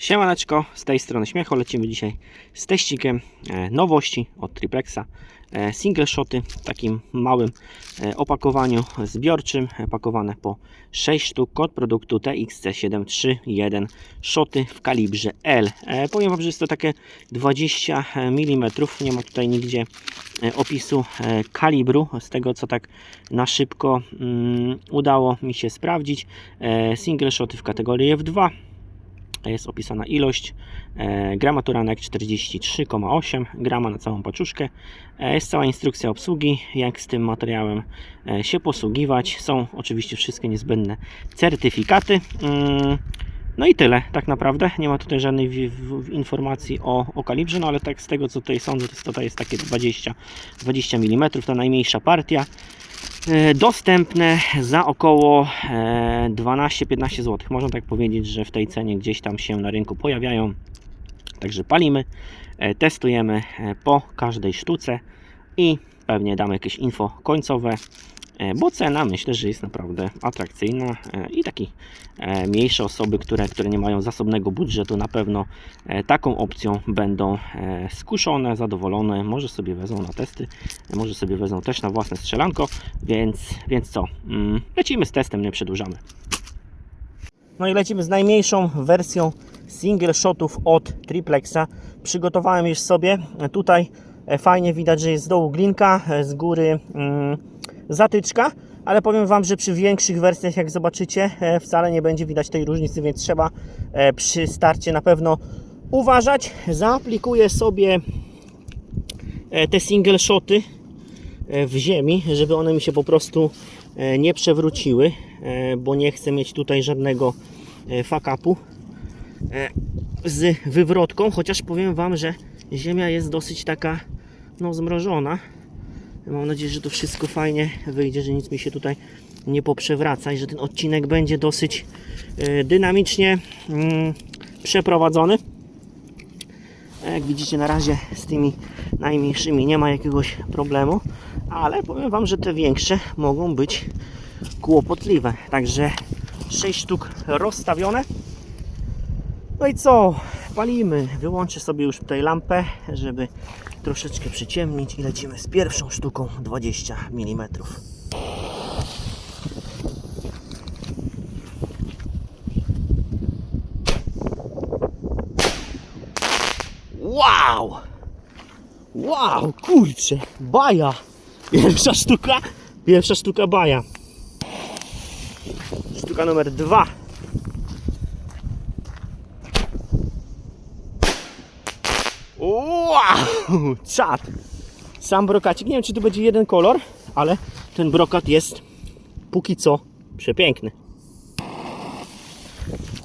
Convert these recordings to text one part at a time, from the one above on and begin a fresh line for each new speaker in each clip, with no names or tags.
Siemaneczko, z tej strony Śmiecho, lecimy dzisiaj z teścikiem e, nowości od Triplexa. E, single shoty w takim małym e, opakowaniu zbiorczym, pakowane po 6 sztuk, kod produktu TXC731, shoty w kalibrze L. Powiem Wam, że jest to takie 20 mm, nie ma tutaj nigdzie opisu kalibru, z tego co tak na szybko mm, udało mi się sprawdzić. Single shoty w kategorii F2, jest opisana ilość e, gramaturanek 43,8 grama na całą paczuszkę. E, jest cała instrukcja obsługi, jak z tym materiałem e, się posługiwać. Są oczywiście wszystkie niezbędne certyfikaty. Mm, No i tyle, tak naprawdę. Nie ma tutaj żadnej informacji o, o kalibrze, no ale tak z tego co tutaj sądzę, to jest- jest takie 20, 20 mm, ta najmniejsza partia. E, dostępne za około e, 12-15 zł. Można tak powiedzieć, że w tej cenie gdzieś tam się na rynku pojawiają. Także palimy, e, testujemy e, po każdej sztuce i pewnie damy jakieś info końcowe, e, bo cena myślę, że jest naprawdę atrakcyjna e, i taki e, mniejsze osoby, które, które nie mają zasobnego budżetu na pewno e, taką opcją będą e, skuszone, zadowolone, może sobie wezmą na testy, może sobie wezmą też na własne strzelanko, więc, więc co, mm, lecimy z testem, nie przedłużamy. No i lecimy z najmniejszą wersją single shotów od Triplexa. Przygotowałem już sobie. Tutaj e, fajnie widać, że jest z dołu glinka, e, z góry mm, zatyczka, ale powiem Wam, że przy większych wersjach, jak zobaczycie, e, wcale nie będzie widać tej różnicy, więc trzeba e, przy starcie na pewno uważać. Zaaplikuję sobie e, te single shoty w ziemi, żeby one mi się po prostu nie przewróciły, bo nie chcę mieć tutaj żadnego e, z wywrotką, chociaż powiem Wam, że ziemia jest dosyć taka no zmrożona. Mam nadzieję, że to wszystko fajnie wyjdzie, że nic mi się tutaj nie poprzewraca i że ten odcinek będzie dosyć e, dynamicznie mm, przeprowadzony. Jak widzicie na razie z tymi najmniejszymi nie ma jakiegoś problemu, ale powiem Wam, że te większe mogą być kłopotliwe. Także 6 sztuk rozstawione. No i co? Palimy. Wyłączę sobie już tutaj lampę, żeby troszeczkę przyciemnić i lecimy z pierwszą sztuką 20 mm. Wow! Wow, kurczę, baja! Pierwsza sztuka, pierwsza sztuka baja. Sztuka numer dwa. Wow, czad! Sam brokacik, nie wiem czy tu będzie jeden kolor, ale ten brokat jest póki co przepiękny.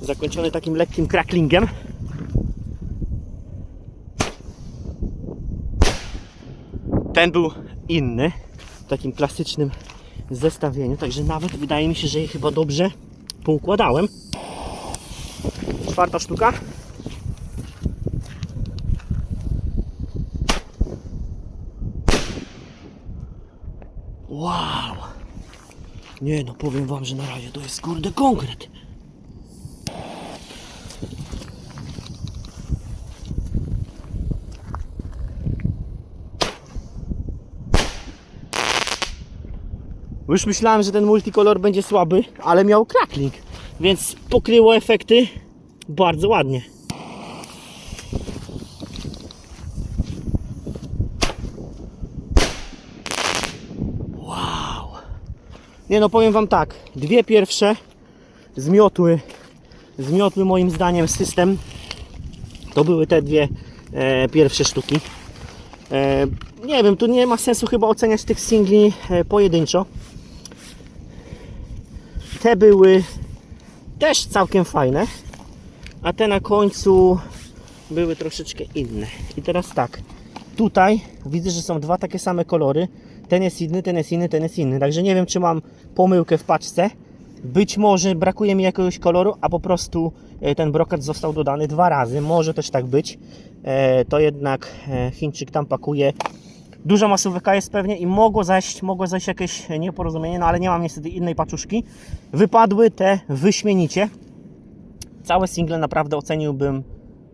Zakończony takim lekkim cracklingiem. Ten był inny, w takim klasycznym zestawieniu, także nawet wydaje mi się, że je chyba dobrze poukładałem. Czwarta sztuka. Wow! Nie no, powiem wam, że na razie to jest kurde konkret. Już myślałem, że ten multikolor będzie słaby, ale miał crackling, więc pokryło efekty bardzo ładnie. Wow. Nie no, powiem wam tak, dwie pierwsze zmiotły, zmiotły moim zdaniem system. To były te dwie e, pierwsze sztuki. E, nie wiem, tu nie ma sensu chyba oceniać tych singli e, pojedynczo. Te były też całkiem fajne, a te na końcu były troszeczkę inne. I teraz tak, tutaj widzę, że są dwa takie same kolory. Ten jest inny, ten jest inny, ten jest inny. Także nie wiem, czy mam pomyłkę w paczce. Być może brakuje mi jakiegoś koloru, a po prostu e, ten brokat został dodany dwa razy. Może też tak być. E, To jednak e, Chińczyk tam pakuje Duża masówka jest pewnie i mogło zajść, mogło zajść jakieś nieporozumienie, no ale nie mam niestety innej paczuszki. Wypadły te wyśmienicie. Całe single naprawdę oceniłbym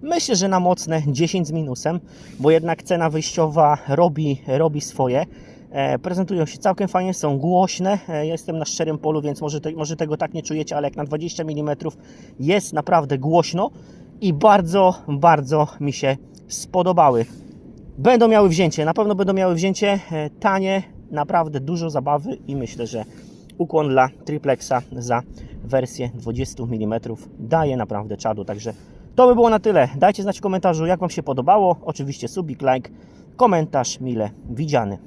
Myślę, że na mocne 10 z minusem, bo jednak cena wyjściowa robi, robi swoje. E, prezentują się całkiem fajnie, są głośne. E, jestem na szczerym polu, więc może, te, może tego tak nie czujecie, ale jak na 20 mm jest naprawdę głośno i bardzo, bardzo mi się spodobały. Będą miały wzięcie, na pewno będą miały wzięcie. E, tanie, naprawdę dużo zabawy i myślę, że ukłon dla triplexa za wersję 20 mm daje naprawdę czadu. Także to by było na tyle. Dajcie znać w komentarzu, jak Wam się podobało. Oczywiście subik, like, komentarz mile widziany.